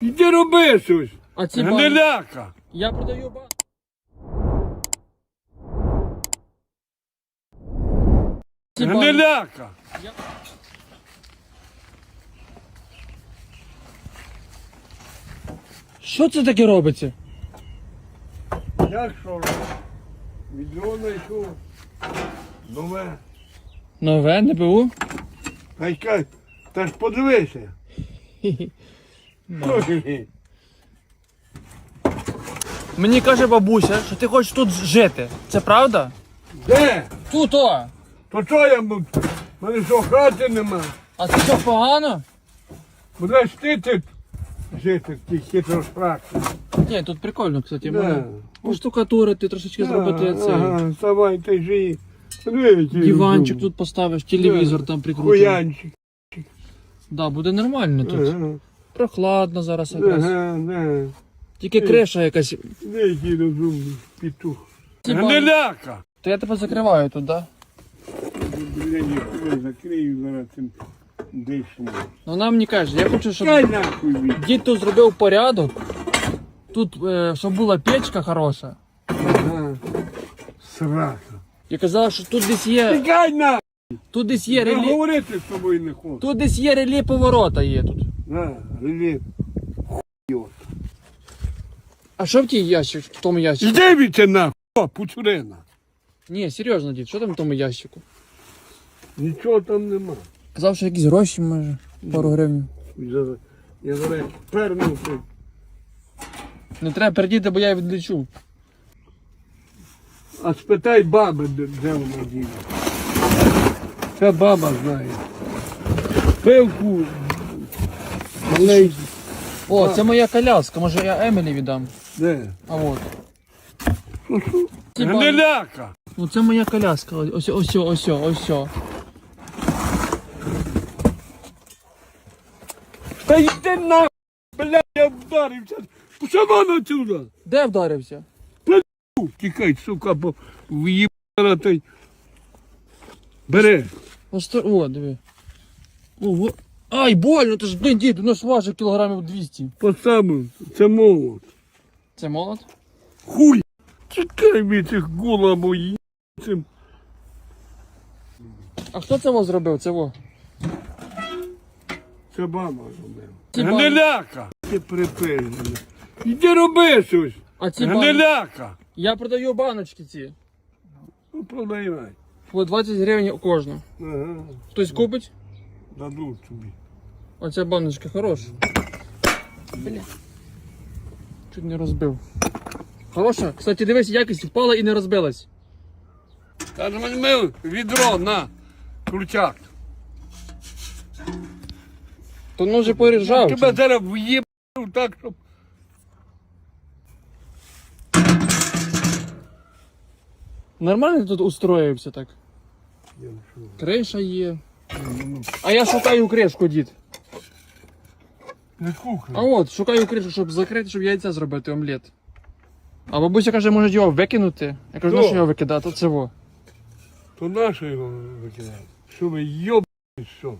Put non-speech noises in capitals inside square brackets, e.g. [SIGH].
Іди роби щось. А ці Не банки? ляка. Я продаю банки. Ці Не банки. ляка. Що це таке робиться? Я що роблю? Відро знайшов. Нове. Нове, НБУ? Та й кай, та ж подивися. [LAUGHS] [LAUGHS] Мені каже бабуся, що ти хочеш тут жити. Це правда? Де? Тут о! То що я буду? Мене що хати нема. А це що погано? Будеш ти тут жити в тій хитросправці. Ні, тут прикольно, кстати. Да. Можна поштукатурити, трошечки зробити цей. Ага, вставай, ти. Подивіться. Диванчик тут поставиш, телевізор там прикрутиш. Хуянчик. Да, буде нормально тут. Ага, Прохладно зараз якраз. ага, да. Тільки криша якась. Де який розумний петух. Ці Не банки. ляка. То я тебе закриваю тут, да? Блядь, я тебе закрию зараз цим дишним. Ну вона мені каже, я хочу, щоб нахуй дід тут зробив порядок. Тут, е, щоб була печка хороша. Ага. Срака. І казала, що тут десь є. Тікай нахуй. Тут десь є Я релі. говорити з тобою не хочу. Тут десь є релі поворота є тут. На, релі. А що в тій ящик, в тому ящику? Іди від це нахуй, о, пуцурина. Ні, серйозно, дід, що там в тому ящику? Нічого там нема. Казав, що якісь гроші може, пару гривень. Зараз- Я зараз пернув тут. Не треба передіти, бо я відлічу. А спитай баби, де, де вона діє. Ця баба знає. Пивку. Маленький. О, це моя коляска, може я Емілі віддам. Де? А от. Не Ну це моя коляска. Ось ось ось ось. Та йди нахуй, блядь, я вдарився. Що воно сюди? Де вдарився? Тікай, сука, бо в'їбана той. Бери. То- О, диви. Ого. Ай, больно, ти ж, блин, дід, у нас важить кілограмів 200. Поставив, це молот. Це молот? Хуй. Тікай від цих голову цим. А хто це во зробив? Це во? Це баба робила. Ці Не банки. Ти припижений. Іди роби щось. А ці Не банки? Я продаю баночки ці. Ну, продавай. По 20 гривень кожна. Ага. Хтось купить? Дадуть тобі. Оця баночка хороша. Бля. Чуть не розбив. Хороша? Кстати, дивись, якість впала і не розбилась. Та ж ми відро на крутяк. То ну вже поріжав. Тебе зараз в'їбав так, щоб. Нормально тут устроївся так. Криша є. А я шукаю кришку, дід. Не кухня. А от, шукаю кришку, щоб закрити, щоб яйця зробити омлет. А бабуся каже, може його викинути. Я кажу, ну Що? що його викидати, це во. То наше його викидає. Що ви йоб, що?